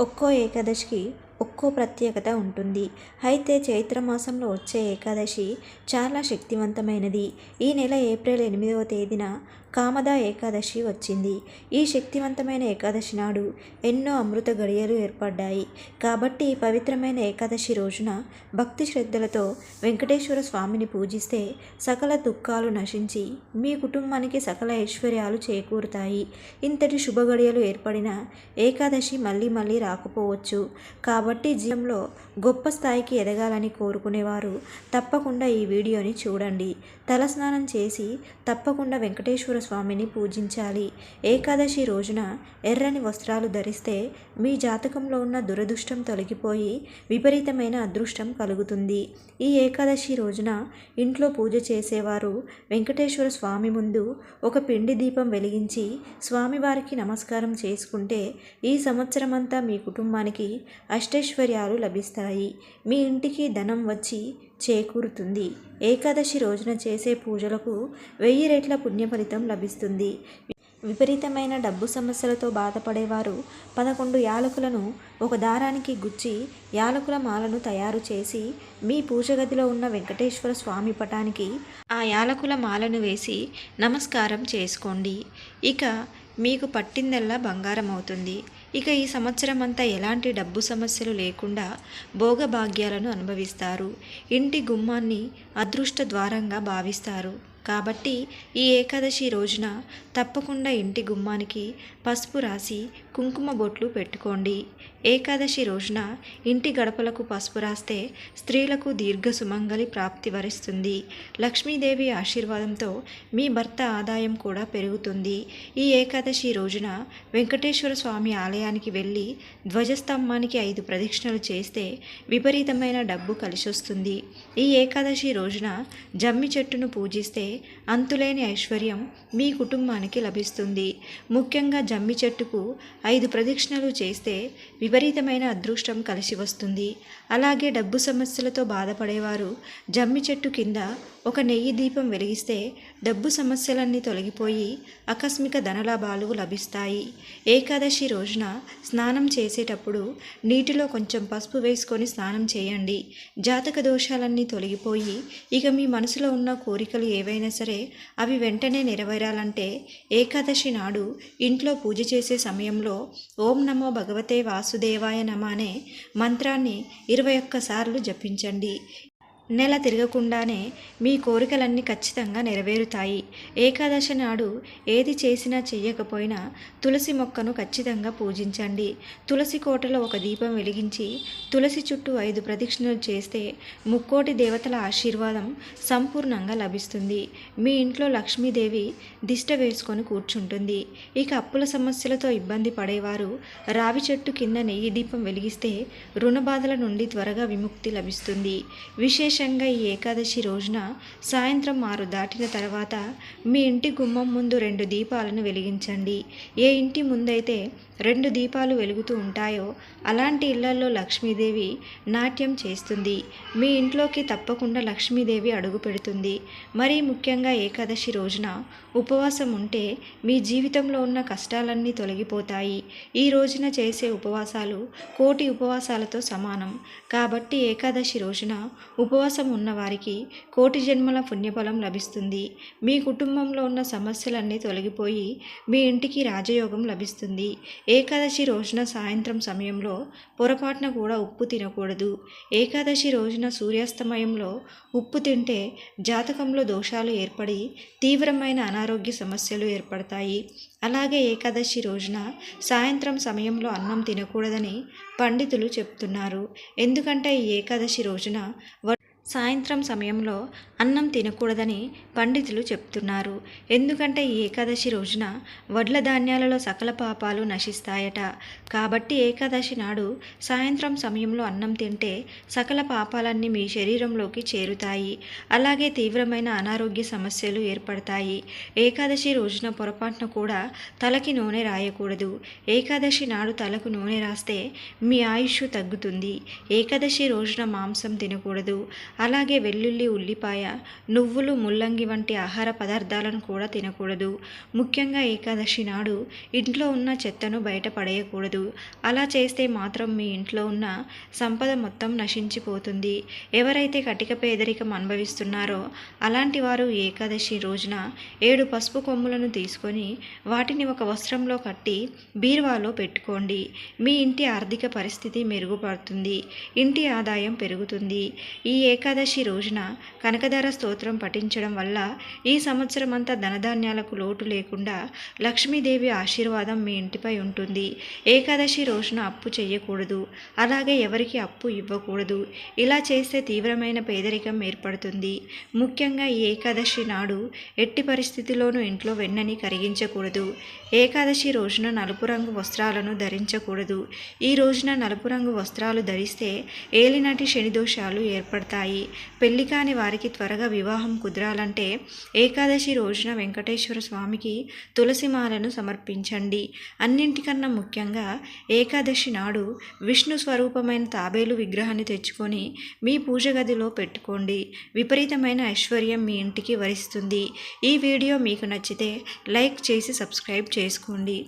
ఒక్కో ఏకాదశికి ఒక్కో ప్రత్యేకత ఉంటుంది. అయితే చైత్రమాసంలో వచ్చే ఏకాదశి చాలా శక్తివంతమైనది. ఈ నెల ఏప్రిల్ ఎనిమిదవ తేదీన కామద ఏకాదశి వచ్చింది. ఈ శక్తివంతమైన ఏకాదశి నాడు ఎన్నో అమృత గడియలు ఏర్పడ్డాయి. కాబట్టి పవిత్రమైన ఏకాదశి రోజున భక్తి శ్రద్ధలతో వెంకటేశ్వర స్వామిని పూజిస్తే సకల దుఃఖాలు నశించి మీ కుటుంబానికి సకల ఐశ్వర్యాలు చేకూరుతాయి. ఇంతటి శుభ గడియలు ఏర్పడిన ఏకాదశి మళ్ళీ మళ్ళీ రాకపోవచ్చు. కాబట్టి జీవితంలో గొప్ప స్థాయికి ఎదగాలని కోరుకునేవారు తప్పకుండా ఈ వీడియోని చూడండి. తలస్నానం చేసి తప్పకుండా వెంకటేశ్వర స్వామిని పూజించాలి. ఏకాదశి రోజున ఎర్రని వస్త్రాలు ధరిస్తే మీ జాతకంలో ఉన్న దురదృష్టం తొలగిపోయి విపరీతమైన అదృష్టం కలుగుతుంది. ఈ ఏకాదశి రోజున ఇంట్లో పూజ చేసేవారు వెంకటేశ్వర స్వామి ముందు ఒక పిండి దీపం వెలిగించి స్వామివారికి నమస్కారం చేసుకుంటే ఈ సంవత్సరమంతా మీ కుటుంబానికి అష్టైశ్వర్యాలు లభిస్తాయి. మీ ఇంటికి ధనం వచ్చి చేకూరుతుంది. ఏకాదశి రోజున చేసే పూజలకు వెయ్యి రెట్ల పుణ్యఫలితం లభిస్తుంది. విపరీతమైన డబ్బు సమస్యలతో బాధపడేవారు పదకొండు యాలకులను ఒక దారానికి గుచ్చి యాలకుల మాలను తయారు చేసి మీ పూజ గదిలో ఉన్న వెంకటేశ్వర స్వామి పటానికి ఆ యాలకుల మాలను వేసి నమస్కారం చేసుకోండి. ఇక మీకు పట్టిందల్లా బంగారం అవుతుంది ఇక ఈ సంవత్సరం అంతా ఎలాంటి డబ్బు సమస్యలు లేకుండా భోగభాగ్యాలను అనుభవిస్తారు. ఇంటి గుమ్మాన్ని అదృష్ట ద్వారంగా భావిస్తారు. కాబట్టి ఈ ఏకాదశి రోజున తప్పకుండా ఇంటి గుమ్మానికి పసుపు రాసి కుంకుమ బొట్లు పెట్టుకోండి. ఏకాదశి రోజున ఇంటి గడపలకు పసుపు రాస్తే స్త్రీలకు దీర్ఘ సుమంగలి ప్రాప్తి వరిస్తుంది. లక్ష్మీదేవి ఆశీర్వాదంతో మీ భర్త ఆదాయం కూడా పెరుగుతుంది. ఈ ఏకాదశి రోజున వెంకటేశ్వర స్వామి ఆలయానికి వెళ్ళి ధ్వజస్తంభానికి ఐదు ప్రదక్షిణలు చేస్తే విపరీతమైన డబ్బు కలిసొస్తుంది. ఈ ఏకాదశి రోజున జమ్మి చెట్టును పూజిస్తే అంతులేని ఐశ్వర్యం మీ కుటుంబానికి లభిస్తుంది. ముఖ్యంగా జమ్మి చెట్టుకు ఐదు ప్రదక్షిణలు చేస్తే విపరీతమైన అదృష్టం కలిసి వస్తుంది. అలాగే డబ్బు సమస్యలతో బాధపడేవారు జమ్మి చెట్టు కింద ఒక నెయ్యి దీపం వెలిగిస్తే డబ్బు సమస్యలన్నీ తొలగిపోయి ఆకస్మిక ధనలాభాలు లభిస్తాయి. ఏకాదశి రోజున స్నానం చేసేటప్పుడు నీటిలో కొంచెం పసుపు వేసుకొని స్నానం చేయండి. జాతక దోషాలన్నీ తొలగిపోయి ఇక మీ మనసులో ఉన్న కోరికలు ఏవైనా సరే అవి వెంటనే నెరవేరాలంటే ఏకాదశి నాడు ఇంట్లో పూజ చేసే సమయంలో ఓం నమో భగవతే వాసుదేవాయ నమ అనే మంత్రాన్ని ఇరవై ఒక్కసార్లు జపించండి. నెల తిరగకుండానే మీ కోరికలన్నీ ఖచ్చితంగా నెరవేరుతాయి. ఏకాదశి నాడు ఏది చేసినా చెయ్యకపోయినా తులసి మొక్కను ఖచ్చితంగా పూజించండి. తులసి కోటలో ఒక దీపం వెలిగించి తులసి చుట్టూ ఐదు ప్రదక్షిణలు చేస్తే ముక్కోటి దేవతల ఆశీర్వాదం సంపూర్ణంగా లభిస్తుంది. మీ ఇంట్లో లక్ష్మీదేవి దిష్ట వేసుకొని కూర్చుంటుంది. ఇక అప్పుల సమస్యలతో ఇబ్బంది పడేవారు రావి చెట్టు కింద నెయ్యి దీపం వెలిగిస్తే రుణ బాధల నుండి త్వరగా విముక్తి లభిస్తుంది. విశేష విశేషంగా ఈ ఏకాదశి రోజున సాయంత్రం ఆరు దాటిన తర్వాత మీ ఇంటి గుమ్మం ముందు రెండు దీపాలను వెలిగించండి. ఏ ఇంటి ముందైతే రెండు దీపాలు వెలుగుతూ ఉంటాయో అలాంటి ఇళ్ళలో లక్ష్మీదేవి నాట్యం చేస్తుంది. మీ ఇంట్లోకి తప్పకుండా లక్ష్మీదేవి అడుగు పెడుతుంది. మరీ ముఖ్యంగా ఏకాదశి రోజున ఉపవాసం ఉంటే మీ జీవితంలో ఉన్న కష్టాలన్నీ తొలగిపోతాయి. ఈ రోజున చేసే ఉపవాసాలు కోటి ఉపవాసాలతో సమానం. కాబట్టి ఏకాదశి రోజున ఉపవాసం ఉన్నవారికి కోటి జన్మల పుణ్యఫలం లభిస్తుంది. మీ కుటుంబంలో ఉన్న సమస్యలన్నీ తొలగిపోయి మీ ఇంటికి రాజయోగం లభిస్తుంది. ఏకాదశి రోజున సాయంత్రం సమయంలో పొరపాటున కూడా ఉప్పు తినకూడదు. ఏకాదశి రోజున సూర్యాస్తమయంలో ఉప్పు తింటే జాతకంలో దోషాలు ఏర్పడి తీవ్రమైన అనారోగ్య సమస్యలు ఏర్పడతాయి. అలాగే ఏకాదశి రోజున సాయంత్రం సమయంలో అన్నం తినకూడదని పండితులు చెప్తున్నారు. ఎందుకంటే ఈ ఏకాదశి రోజున సాయంత్రం సమయంలో అన్నం తినకూడదని పండితులు చెప్తున్నారు. ఎందుకంటే ఈ ఏకాదశి రోజున వడ్ల ధాన్యాలలో సకల పాపాలు నశిస్తాయట. కాబట్టి ఏకాదశి నాడు సాయంత్రం సమయంలో అన్నం తింటే సకల పాపాలన్నీ మీ శరీరంలోకి చేరుతాయి. అలాగే తీవ్రమైన అనారోగ్య సమస్యలు ఏర్పడతాయి. ఏకాదశి రోజున పొరపాటున కూడా తలకి నూనె రాయకూడదు. ఏకాదశి నాడు తలకు నూనె రాస్తే మీ ఆయుష్ తగ్గుతుంది. ఏకాదశి రోజున మాంసం తినకూడదు. అలాగే వెల్లుల్లి ఉల్లిపాయ నువ్వులు ముల్లంగి వంటి ఆహార పదార్థాలను కూడా తినకూడదు. ముఖ్యంగా ఏకాదశి నాడు ఇంట్లో ఉన్న చెత్తను బయట పడేయకూడదు. అలా చేస్తే మాత్రం మీ ఇంట్లో ఉన్న సంపద మొత్తం నశించిపోతుంది. ఎవరైతే కటిక పేదరికం అనుభవిస్తున్నారో అలాంటి వారు ఏకాదశి రోజున ఏడు పసుపు కొమ్ములను తీసుకొని వాటిని ఒక వస్త్రంలో కట్టి బీరువాలో పెట్టుకోండి. మీ ఇంటి ఆర్థిక పరిస్థితి మెరుగుపడుతుంది. ఇంటి ఆదాయం పెరుగుతుంది. ఈ ఏక ఏకాదశి రోజున కనకధార స్తోత్రం పఠించడం వల్ల ఈ సంవత్సరం అంతా ధనధాన్యాలకు లోటు లేకుండా లక్ష్మీదేవి ఆశీర్వాదం మీ ఇంటిపై ఉంటుంది. ఏకాదశి రోజున అప్పు చేయకూడదు అలాగే ఎవరికి అప్పు ఇవ్వకూడదు. ఇలా చేస్తే తీవ్రమైన పేదరికం ఏర్పడుతుంది. ముఖ్యంగా ఈ ఏకాదశి నాడు ఎట్టి పరిస్థితిలోనూ ఇంట్లో వెన్నని కరిగించకూడదు. ఏకాదశి రోజున నలుపు రంగు వస్త్రాలను ధరించకూడదు. ఈ రోజున నలుపు రంగు వస్త్రాలు ధరిస్తే ఏలినాటి శని దోషాలు ఏర్పడతాయి పెళ్ళి కాని వారికి త్వరగా వివాహం కుదరాలంటే ఏకాదశి రోజున వెంకటేశ్వర స్వామికి తులసిమాలను సమర్పించండి. అన్నింటికన్నా ముఖ్యంగా ఏకాదశి నాడు విష్ణు స్వరూపమైన తాబేలు విగ్రహాన్ని తెచ్చుకొని మీ పూజ గదిలో పెట్టుకోండి. విపరీతమైన ఐశ్వర్యం మీ ఇంటికి వరిస్తుంది. ఈ వీడియో మీకు నచ్చితే లైక్ చేసి సబ్స్క్రైబ్ చేసుకోండి.